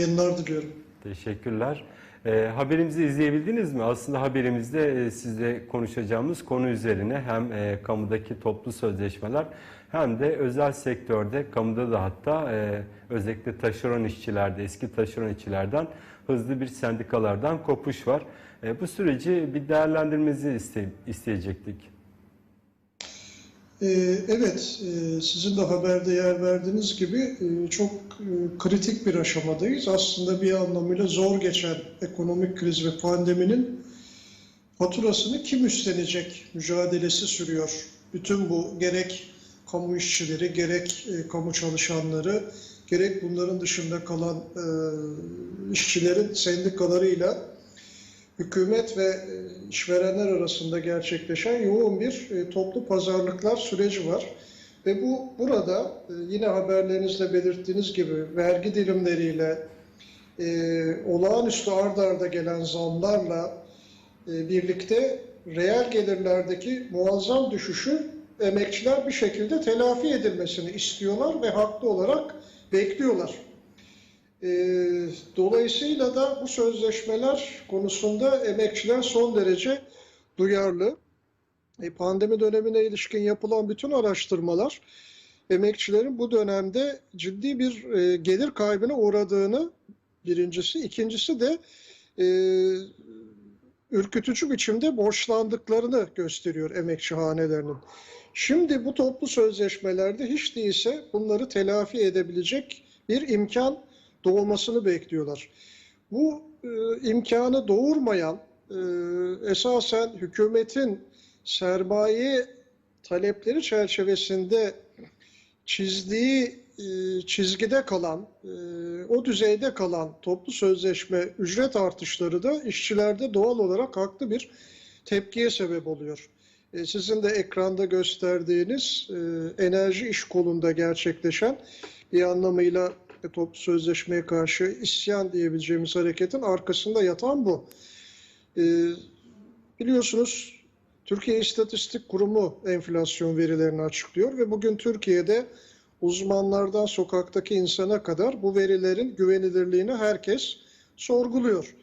yayınlar diliyorum. Teşekkürler. E, haberimizi izleyebildiniz mi? Aslında haberimizde e, sizle konuşacağımız konu üzerine hem e, kamudaki toplu sözleşmeler hem de özel sektörde, kamuda da hatta e, özellikle taşeron işçilerde, eski taşeron işçilerden hızlı bir sendikalardan kopuş var. E, bu süreci bir değerlendirmenizi iste, isteyecektik. Ee, Evet, e, sizin de haberde yer verdiğiniz gibi e, çok e, kritik bir aşamadayız. Aslında bir anlamıyla zor geçen ekonomik kriz ve pandeminin faturasını kim üstlenecek mücadelesi sürüyor. Bütün bu gerek kamu işçileri, gerek kamu çalışanları, gerek bunların dışında kalan işçilerin sendikalarıyla hükümet ve e, işverenler arasında gerçekleşen yoğun bir e, toplu pazarlıklar süreci var. Ve bu burada e, yine haberlerinizde belirttiğiniz gibi vergi dilimleriyle olağanüstü ard arda gelen zamlarla birlikte reel gelirlerdeki muazzam düşüşü emekçiler bir şekilde telafi edilmesini istiyorlar ve haklı olarak bekliyorlar. E, dolayısıyla da bu sözleşmeler konusunda emekçiler son derece duyarlı. E, pandemi dönemine ilişkin yapılan bütün araştırmalar emekçilerin bu dönemde ciddi bir e, gelir kaybına uğradığını birincisi, ikincisi de e, ürkütücü biçimde borçlandıklarını gösteriyor emekçi hanelerinin. Şimdi bu toplu sözleşmelerde hiç değilse bunları telafi edebilecek bir imkan doğmasını bekliyorlar. Bu e, imkanı doğurmayan e, esasen hükümetin sermaye talepleri çerçevesinde çizdiği e, çizgide kalan, e, o düzeyde kalan toplu sözleşme ücret artışları da işçilerde doğal olarak haklı bir tepkiye sebep oluyor. E, sizin de ekranda gösterdiğiniz e, enerji iş kolunda gerçekleşen bir anlamıyla e, toplu sözleşmeye karşı isyan diyebileceğimiz hareketin arkasında yatan bu. E, biliyorsunuz Türkiye İstatistik Kurumu enflasyon verilerini açıklıyor ve bugün Türkiye'de uzmanlardan sokaktaki insana kadar bu verilerin güvenilirliğini herkes sorguluyor.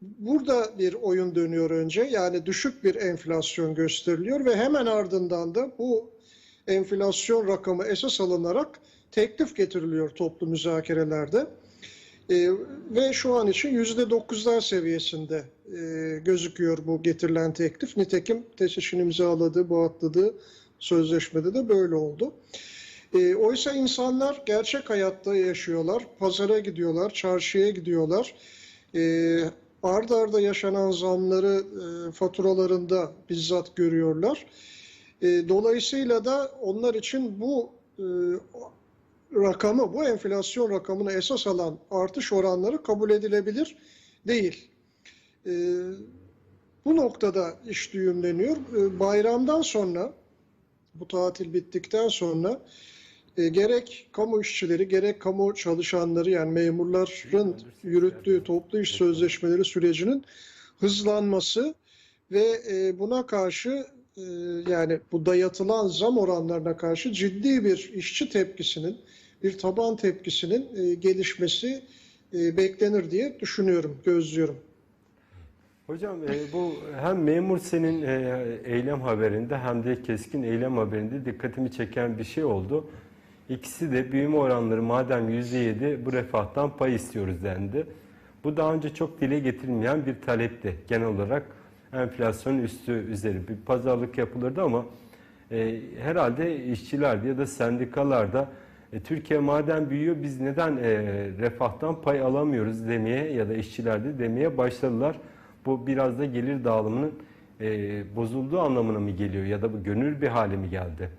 Burada bir oyun dönüyor önce yani düşük bir enflasyon gösteriliyor ve hemen ardından da bu enflasyon rakamı esas alınarak teklif getiriliyor toplu müzakerelerde. Ee, ve şu an için yüzde dokuzlar seviyesinde e, gözüküyor bu getirilen teklif. Nitekim TESİŞ'in imzaladığı, bu atladığı sözleşmede de böyle oldu. E, oysa insanlar gerçek hayatta yaşıyorlar, pazara gidiyorlar, çarşıya gidiyorlar. E, ard arda yaşanan zamları e, faturalarında bizzat görüyorlar. E, dolayısıyla da onlar için bu e, rakamı, bu enflasyon rakamını esas alan artış oranları kabul edilebilir değil. E, bu noktada iş düğümleniyor. E, bayramdan sonra, bu tatil bittikten sonra e, gerek kamu işçileri, gerek kamu çalışanları yani memurların yürüttüğü toplu iş sözleşmeleri sürecinin hızlanması ve e, buna karşı yani bu dayatılan zam oranlarına karşı ciddi bir işçi tepkisinin, bir taban tepkisinin e, gelişmesi e, beklenir diye düşünüyorum, gözlüyorum. Hocam e, bu hem memur senin e, eylem haberinde hem de keskin eylem haberinde dikkatimi çeken bir şey oldu. İkisi de büyüme oranları madem %7 bu refahtan pay istiyoruz dendi. Bu daha önce çok dile getirilmeyen bir talepti. Genel olarak enflasyonun üstü üzeri bir pazarlık yapılırdı ama e, herhalde işçiler ya da sendikalarda e, Türkiye madem büyüyor biz neden e, refahtan pay alamıyoruz demeye ya da işçiler de demeye başladılar. Bu biraz da gelir dağılımının e, bozulduğu anlamına mı geliyor ya da bu gönül bir hale mi geldi?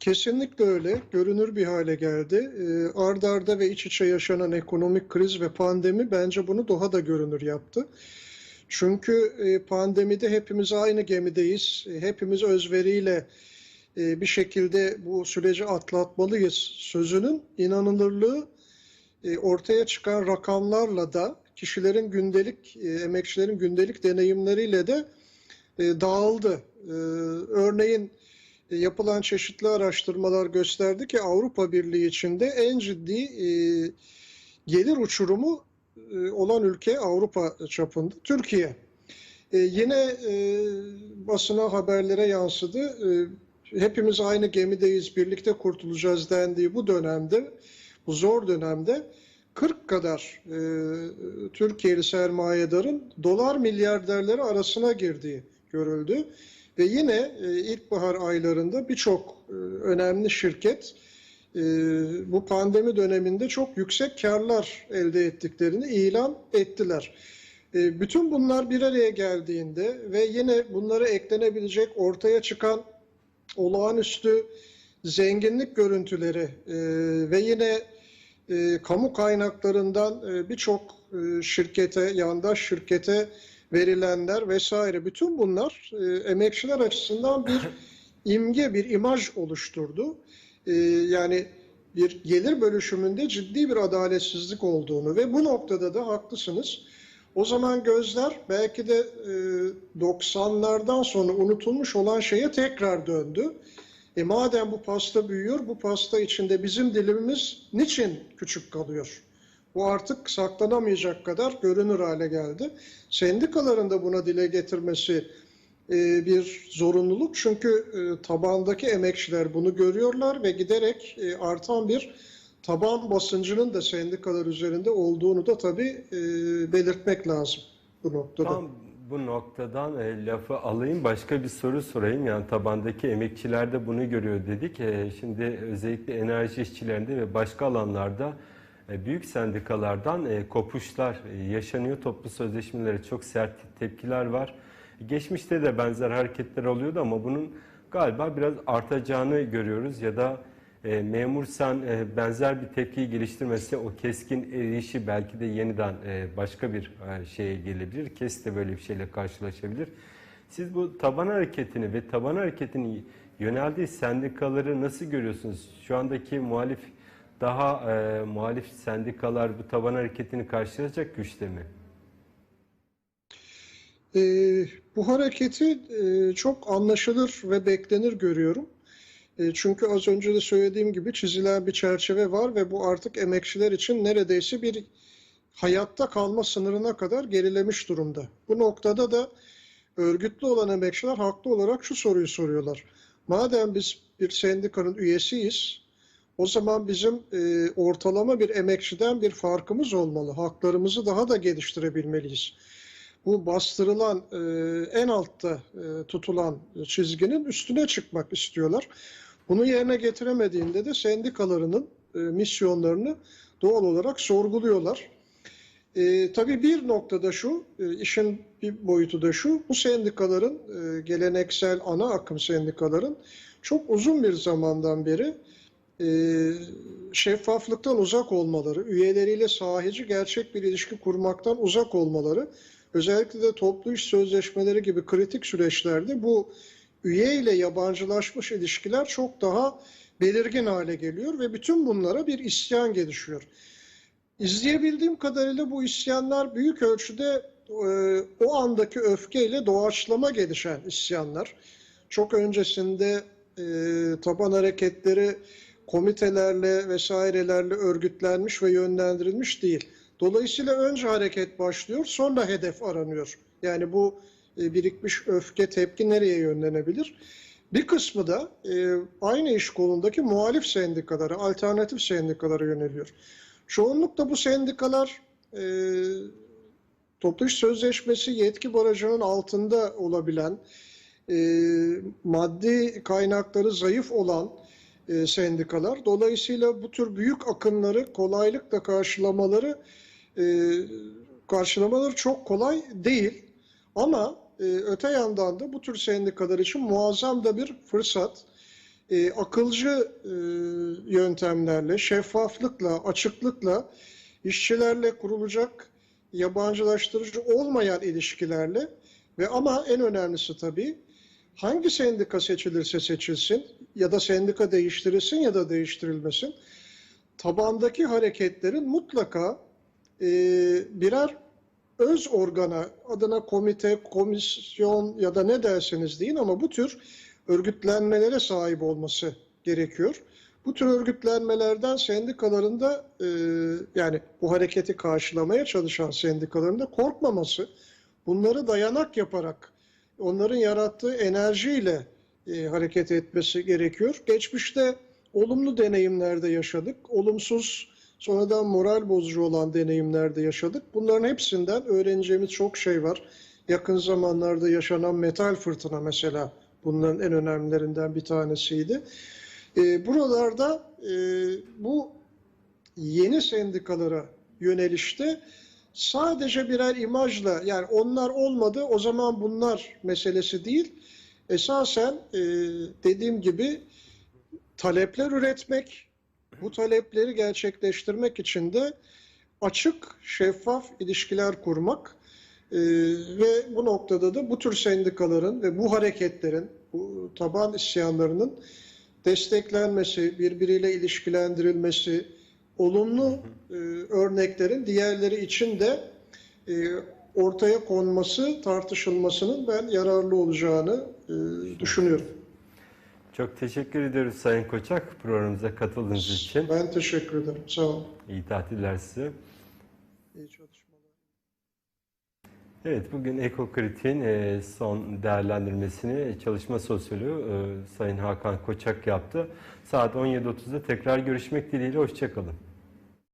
Kesinlikle öyle. Görünür bir hale geldi. Ee, ard arda ve iç içe yaşanan ekonomik kriz ve pandemi bence bunu daha da görünür yaptı. Çünkü e, pandemide hepimiz aynı gemideyiz. E, Hepimiz özveriyle e, bir şekilde bu süreci atlatmalıyız sözünün inanılırlığı ortaya çıkan rakamlarla da kişilerin gündelik, emekçilerin gündelik deneyimleriyle de dağıldı. Örneğin yapılan çeşitli araştırmalar gösterdi ki Avrupa Birliği içinde en ciddi gelir uçurumu olan ülke Avrupa çapında Türkiye. E, yine e, basına haberlere yansıdı. E, hepimiz aynı gemideyiz, birlikte kurtulacağız dendiği bu dönemde, bu zor dönemde 40 kadar e, Türkiye'li sermayedarın dolar milyarderleri arasına girdiği görüldü. Ve yine e, ilkbahar aylarında birçok e, önemli şirket e, bu pandemi döneminde çok yüksek karlar elde ettiklerini ilan ettiler. E, bütün bunlar bir araya geldiğinde ve yine bunlara eklenebilecek ortaya çıkan olağanüstü zenginlik görüntüleri e, ve yine e, kamu kaynaklarından e, birçok e, şirkete, yandaş şirkete verilenler vesaire bütün bunlar e, emekçiler açısından bir imge, bir imaj oluşturdu. E, yani bir gelir bölüşümünde ciddi bir adaletsizlik olduğunu ve bu noktada da haklısınız. O zaman gözler belki de e, 90'lardan sonra unutulmuş olan şeye tekrar döndü. E madem bu pasta büyüyor, bu pasta içinde bizim dilimimiz niçin küçük kalıyor? Bu artık saklanamayacak kadar görünür hale geldi. Sendikaların da buna dile getirmesi e, bir zorunluluk. Çünkü e, tabandaki emekçiler bunu görüyorlar ve giderek e, artan bir taban basıncının da sendikalar üzerinde olduğunu da tabii belirtmek lazım bu noktada. Tam bu noktadan lafı alayım başka bir soru sorayım. Yani tabandaki emekçiler de bunu görüyor dedik. Şimdi özellikle enerji işçilerinde ve başka alanlarda büyük sendikalardan kopuşlar yaşanıyor. Toplu sözleşmelere çok sert tepkiler var. Geçmişte de benzer hareketler oluyordu ama bunun galiba biraz artacağını görüyoruz ya da e, memur sen e, benzer bir tepkiyi geliştirmesi o keskin erişi belki de yeniden e, başka bir e, şeye gelebilir. Kes de böyle bir şeyle karşılaşabilir. Siz bu taban hareketini ve taban hareketinin yöneldiği sendikaları nasıl görüyorsunuz? Şu andaki muhalif daha e, muhalif sendikalar bu taban hareketini karşılayacak güçte mi? E, bu hareketi e, çok anlaşılır ve beklenir görüyorum. E, çünkü az önce de söylediğim gibi çizilen bir çerçeve var ve bu artık emekçiler için neredeyse bir hayatta kalma sınırına kadar gerilemiş durumda. Bu noktada da örgütlü olan emekçiler haklı olarak şu soruyu soruyorlar. Madem biz bir sendikanın üyesiyiz, o zaman bizim e, ortalama bir emekçiden bir farkımız olmalı. Haklarımızı daha da geliştirebilmeliyiz. Bu bastırılan, e, en altta e, tutulan çizginin üstüne çıkmak istiyorlar. Bunu yerine getiremediğinde de sendikalarının e, misyonlarını doğal olarak sorguluyorlar. E, tabii bir noktada şu, e, işin bir boyutu da şu, bu sendikaların, e, geleneksel ana akım sendikaların çok uzun bir zamandan beri e, şeffaflıktan uzak olmaları, üyeleriyle sahici gerçek bir ilişki kurmaktan uzak olmaları, özellikle de toplu iş sözleşmeleri gibi kritik süreçlerde bu üye ile yabancılaşmış ilişkiler çok daha belirgin hale geliyor ve bütün bunlara bir isyan gelişiyor. İzleyebildiğim kadarıyla bu isyanlar büyük ölçüde e, o andaki öfkeyle doğaçlama gelişen isyanlar. Çok öncesinde e, taban hareketleri komitelerle vesairelerle örgütlenmiş ve yönlendirilmiş değil. Dolayısıyla önce hareket başlıyor, sonra hedef aranıyor. Yani bu e, birikmiş öfke, tepki nereye yönlenebilir? Bir kısmı da e, aynı iş kolundaki muhalif sendikalara, alternatif sendikalara yöneliyor. Çoğunlukla bu sendikalar e, toplu iş sözleşmesi yetki barajının altında olabilen, maddi kaynakları zayıf olan sendikalar. Dolayısıyla bu tür büyük akımları kolaylıkla karşılamaları e, karşılamaları çok kolay değil. Ama e, öte yandan da bu tür sendikalar için muazzam da bir fırsat. E, akılcı e, yöntemlerle, şeffaflıkla, açıklıkla, işçilerle kurulacak yabancılaştırıcı olmayan ilişkilerle ve ama en önemlisi tabii hangi sendika seçilirse seçilsin ya da sendika değiştirilsin ya da değiştirilmesin tabandaki hareketlerin mutlaka e, birer öz organa adına komite, komisyon ya da ne derseniz deyin ama bu tür örgütlenmelere sahip olması gerekiyor. Bu tür örgütlenmelerden sendikaların da e, yani bu hareketi karşılamaya çalışan sendikaların da korkmaması, bunları dayanak yaparak onların yarattığı enerjiyle e, hareket etmesi gerekiyor. Geçmişte olumlu deneyimlerde yaşadık, olumsuz sonradan moral bozucu olan deneyimlerde yaşadık. Bunların hepsinden öğreneceğimiz çok şey var. Yakın zamanlarda yaşanan metal fırtına mesela bunların en önemlilerinden bir tanesiydi. E, buralarda e, bu yeni sendikalara yönelişte sadece birer imajla yani onlar olmadı o zaman bunlar meselesi değil. Esasen e, dediğim gibi talepler üretmek, bu talepleri gerçekleştirmek için de açık, şeffaf ilişkiler kurmak e, ve bu noktada da bu tür sendikaların ve bu hareketlerin, bu taban isyanlarının desteklenmesi, birbiriyle ilişkilendirilmesi, olumlu e, örneklerin diğerleri için de e, ortaya konması, tartışılmasının ben yararlı olacağını e, düşünüyorum. Çok teşekkür ediyoruz Sayın Koçak programımıza katıldığınız için. Ben teşekkür ederim. Sağ olun. İyi tatiller size. İyi çalışmalar. Evet, bugün Ekokritik'in e, son değerlendirmesini çalışma sosyoloğu e, Sayın Hakan Koçak yaptı. Saat 17.30'da tekrar görüşmek dileğiyle, hoşçakalın.